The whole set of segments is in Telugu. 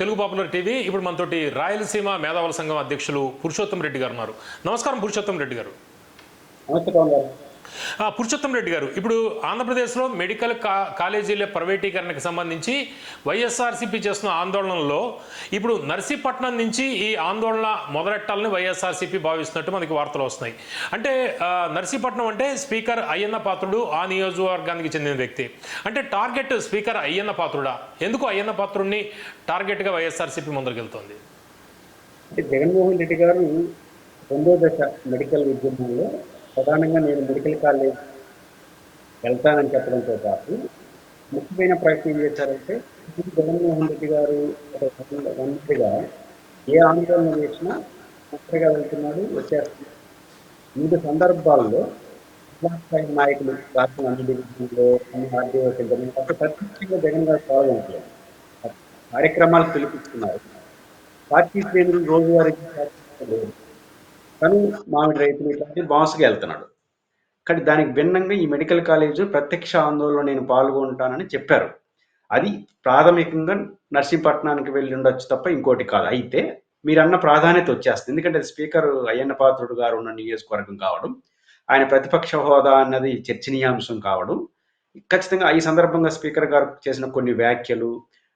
తెలుగు పాపులర్ టీవీ ఇప్పుడు మనతోటి రాయలసీమ మేధావుల సంఘం అధ్యక్షులు పురుషోత్తం రెడ్డి గారు ఉన్నారు. నమస్కారం పురుషోత్తం రెడ్డి గారు. పురుషోత్తం రెడ్డి గారు ఇప్పుడు ఆంధ్రప్రదేశ్లో మెడికల్ కా కాలేజీల ప్రైవేటీకరణకు సంబంధించి వైఎస్ఆర్సీపీ చేస్తున్న ఆందోళనలో ఇప్పుడు నర్సీపట్నం నుంచి ఈ ఆందోళన మొదలెట్టాలని వైఎస్ఆర్సీపీ భావిస్తున్నట్టు మనకి వార్తలు వస్తున్నాయి. అంటే నర్సీపట్నం అంటే స్పీకర్ అయ్యన్న పాత్రుడు ఆ నియోజకవర్గానికి చెందిన వ్యక్తి. అంటే టార్గెట్ స్పీకర్ అయ్యన్న పాత్రుడా? ఎందుకు అయ్యన్న పాత్రుడిని టార్గెట్గా వైఎస్ఆర్సీపీ ముందరికెళ్తోంది? అంటే జగన్మోహన్ రెడ్డి గారు రెండో దశ మెడికల్ ఉద్యమంలో ప్రధానంగా నేను మెడికల్ కాలేజ్ వెళ్తానని చెప్పడంతో పాటు ముఖ్యమైన ప్రయత్నం ఏం చేశారంటే ఇప్పుడు జగన్మోహన్ రెడ్డి గారు మంత్రిగా ఏ ఆందోళన చేసినా మంత్రిగా వెళ్తున్నాడు వచ్చేస్తున్నాడు. వివిధ సందర్భాల్లో స్థాయి నాయకులు రాష్ట్ర అన్ని డివిజన్లో అన్ని ఆర్డీఓ సెంటర్లు ప్రత్యేకంగా జగన్ గారు పాల్గొనట్లేదు కార్యక్రమాలు పిలిపిస్తున్నారు. పార్టీ శ్రేణులు రోజువారీ కానీ తను మామిడి రైతులు ఇట్లాంటి బాన్స్కి వెళ్తున్నాడు. కానీ దానికి భిన్నంగా ఈ మెడికల్ కాలేజ్ ప్రత్యక్ష ఆందోళనలో నేను పాల్గొంటానని చెప్పారు. అది ప్రాథమికంగా నర్సీపట్నానికి వెళ్ళి ఉండొచ్చు తప్ప ఇంకోటి కాదు. అయితే మీరన్న ప్రాధాన్యత వచ్చేస్తుంది. ఎందుకంటే స్పీకర్ అయ్యన్న పాత్రుడు గారు ఉన్న నియోజకవర్గం కావడం ఆయన ప్రతిపక్ష హోదా అన్నది చర్చనీయాంశం కావడం ఖచ్చితంగా ఈ సందర్భంగా స్పీకర్ గారు చేసిన కొన్ని వ్యాఖ్యలు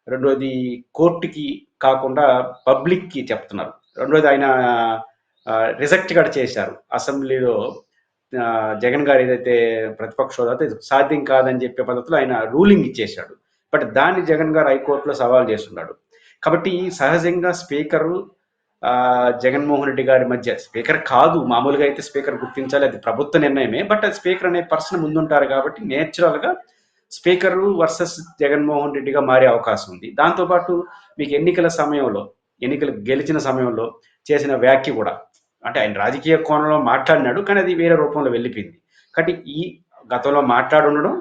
రెండోది కోర్టుకి కాకుండా పబ్లిక్కి చెప్తున్నారు. రెండోది ఆయన రిజెక్ట్ కూడా చేశారు. అసెంబ్లీలో జగన్ గారు ఏదైతే ప్రతిపక్ష హోదా అయితే సాధ్యం కాదని చెప్పే పద్ధతిలో ఆయన రూలింగ్ ఇచ్చేశాడు. బట్ దాన్ని జగన్ గారు హైకోర్టులో సవాల్ చేస్తున్నాడు. కాబట్టి సహజంగా స్పీకరు జగన్మోహన్ రెడ్డి గారి మధ్య స్పీకర్ కాదు మామూలుగా అయితే స్పీకర్ గుర్తించాలి అది ప్రభుత్వ నిర్ణయమే బట్ స్పీకర్ అనే పర్సన్ ముందుంటారు కాబట్టి నేచురల్గా స్పీకర్ వర్సెస్ జగన్మోహన్ రెడ్డిగా మారే అవకాశం ఉంది. దాంతోపాటు మీకు ఎన్నికల సమయంలో ఎన్నికలు గెలిచిన సమయంలో చేసిన వ్యాఖ్య కూడా అంటే ఆయన రాజకీయ కోణంలో మాట్లాడినాడు కానీ అది వేరే రూపంలో వెళ్ళిపోయింది. కాబట్టి ఈ గతంలో మాట్లాడుండడం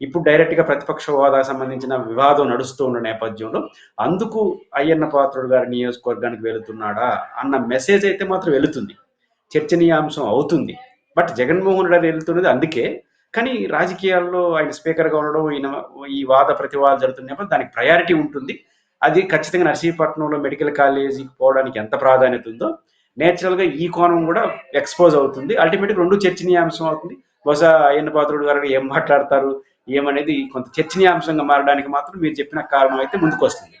ఇప్పుడు డైరెక్ట్గా ప్రతిపక్ష హోదా సంబంధించిన వివాదం నడుస్తూ ఉన్న నేపథ్యంలో అందుకు అయ్యన్న పాత్రుడు గారి నియోజకవర్గానికి వెళుతున్నాడా అన్న మెసేజ్ అయితే మాత్రం వెళుతుంది. చర్చనీయాంశం అవుతుంది. బట్ జగన్మోహన్ రెడ్డి వెళ్తున్నది అందుకే. కానీ రాజకీయాల్లో ఆయన స్పీకర్గా ఉండడం ఈయన ఈ వాద ప్రతివాదాలు జరుగుతున్నప్పుడు దానికి ప్రయారిటీ ఉంటుంది. అది ఖచ్చితంగా నర్సీపట్నంలో మెడికల్ కాలేజీకి పోవడానికి ఎంత ప్రాధాన్యత ఉందో నేచురల్గా ఈ కోణం కూడా ఎక్స్పోజ్ అవుతుంది. అల్టిమేట్ రెండు చర్చనీయాంశం అవుతుంది. బహుశా అయ్యన్న పాత్రుడు గారు ఏం మాట్లాడతారు ఏమనేది కొంత చర్చనీయాంశంగా మారడానికి మాత్రం మీరు చెప్పిన కారణం అయితే ముందుకు వస్తుంది